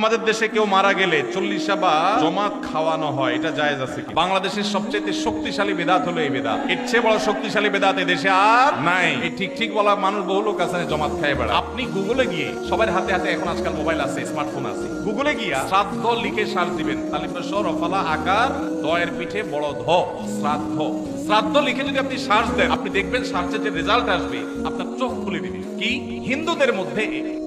আমাদের দেশে কেউ মারা গেলে চল্লিশা বা জমাত খাওয়ানো হয়, এটা জায়েজ আছে কি বাংলাদেশের সবচেয়ে শক্তিশালী বেদাত হলো এই বেদাত। এর চেয়ে বড় শক্তিশালী বেদাত দেশে আর নাই। এই ঠিক ঠিক বলা মানুষ বহু লোক আছে জমাত খায় বেড়া আপনি গুগলে গিয়ে, সবার হাতে হাতে এখন আজকাল মোবাইল আছে স্মার্টফোন আছে। গুগলে গিয়া শ্রাদ্ধ লিখে সার দিবেন। তালিফেশ্বর রফালা আকার দয়ের পিঠে বড় ধ, শ্রাদ্ধ। শ্রাদ্ধ লিখে যদি আপনি সার্চ দেন, আপনি দেখবেন সার্চের যে রেজাল্ট আসবে, আপনার চোখ খুলে দিবে। কি? হিন্দুদের মধ্যে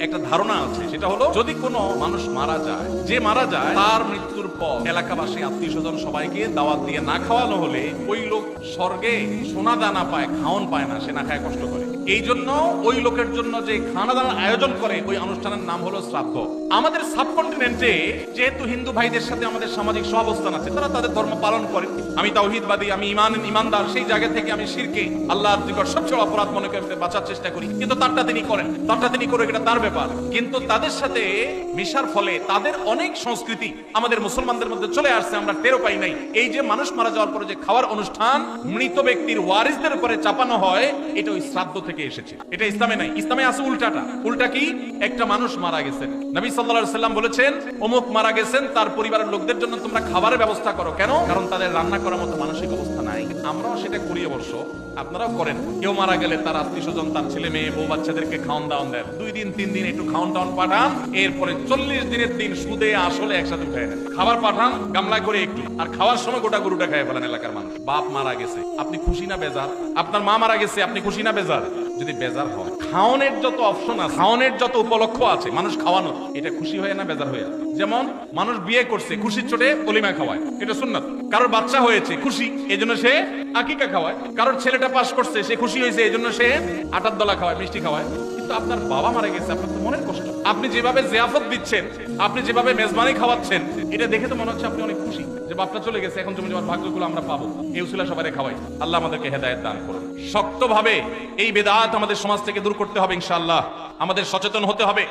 একটা ধারণা আছে, সেটা হলো যদি কোনো মানুষ মারা যায়, যে মারা যায়, তার মৃত্যুর পর এলাকাবাসী আত্মীয় স্বজন সবাইকে দাওয়াত দিয়ে না খাওয়ানো হলে ওই লোক স্বর্গে সোনা দানা পায়, খাওন পায় না, সে না খায়, কষ্ট করে। এই জন্য ওই লোকের জন্য যে খানা দানার আয়োজন করে, ওই অনুষ্ঠানের নাম হলো শ্রাদ্ধ। আমাদের সাবকন্টিনেন্টে যেহেতু হিন্দু ভাইদের সাথে আমাদের সামাজিক সহাবস্থান আছে, তারা তাদের ধর্ম পালন করে। আমি তাওহিদবাদী, আমি ইমান ইমান ইমানদার সেই জায়গা থেকে আমি শিরকে আল্লাহর নিকট সবচেয়ে অপরাধ মনে করে বাঁচার চেষ্টা করি। কিন্তু তারটা তিনি করেন। তারটা তিনি করে এটা তার ব্যাপার। কিন্তু তাদের সাথে মিশার ফলে তাদের অনেক সংস্কৃতি আমাদের মুসলমানদের মধ্যে চলে আসছে, আমরা টেরো পাই নাই। এই যে মানুষ মারা যাওয়ার পরে যে খাওয়ার অনুষ্ঠান মৃত ব্যক্তির ওয়ারিসদের উপরে চাপানো হয়, এটা ওই শ্রাদ্ধ থেকে এসেছে। এটা ইসলামে নাই। ইসলামে আছে উল্টাটা। উল্টা কি? একটা মানুষ মারা গেছেন। নবী আলাইহি সাল্লাম বলেছেন, অমুক মারা গেছেন, তার পরিবারের লোকদের জন্য তোমরা খাবারের ব্যবস্থা করো। কেন? কারণ তাদের রান্না করার মতো মানসিক অবস্থা নাই। আমরাও সেটা কুড়িয়ে বর্ষ আপনারাও করেন। কেউ মারা গেলে তার আত্মীয় স্বজন, তার ছেলে মেয়ে, বউ বাচ্চাদেরকে খাওয়ান দাওয়ান দেন। দুই দিন, তিন দিন একটু খাওয়ান দাওয়ান পাঠান, এরপরে চল্লিশ দিনের দিন সুদে আসলে একসাথে উঠে নেন। খাবার পাঠান গামলা করে একটু আর খাওয়ার সময় গোটা গরুটা খাই ফেলেন এলাকার মানুষ। বাপ মারা গেছে। আপনি খুশি না বেজার? আপনার মা মারা গেছে, আপনি খুশি না বেজার? যদি বেজার হয় খাওয়ানোর যত অপশন আছে খাওয়ানোর যত উপলক্ষ আছে, মানুষ খাওয়ানো এটা খুশি হয়ে না বেজার হয়ে? যেমন, মানুষ বিয়ে করছে, খুশির চোটে অলিমা খাওয়ায়, এটা সুন্নাত। কারোর বাচ্চা হয়েছে, খুশি এই জন্য সে আকিকা খাওয়ায়। কারোর ছেলেটা পাস করছে, সে খুশি হয়েছে এই জন্য সে আটার দলা খাওয়ায়, মিষ্টি খাওয়ায়। কিন্তু আপনার বাবা মারা গেছে, আপনার তো মনের কষ্ট। আপনি যেভাবে জিয়াফত দিচ্ছেন, আপনি যেভাবে মেজবানি খাওয়াচ্ছেন, এটা দেখে তো মনে হচ্ছে আপনি অনেক খুশি যে বাপটা চলে গেছে, এখন জমি জমার ভাগ্যগুলো আমরা পাবো। এই উসিলা সবাই খাওয়াই। আল্লাহ আমাদেরকে হেদায়েত দান করুন শক্তভাবে এই বেদাত আমাদের সমাজ থেকে দূর করতে হবে ইনশাআল্লাহ। আমাদের সচেতন হতে হবে।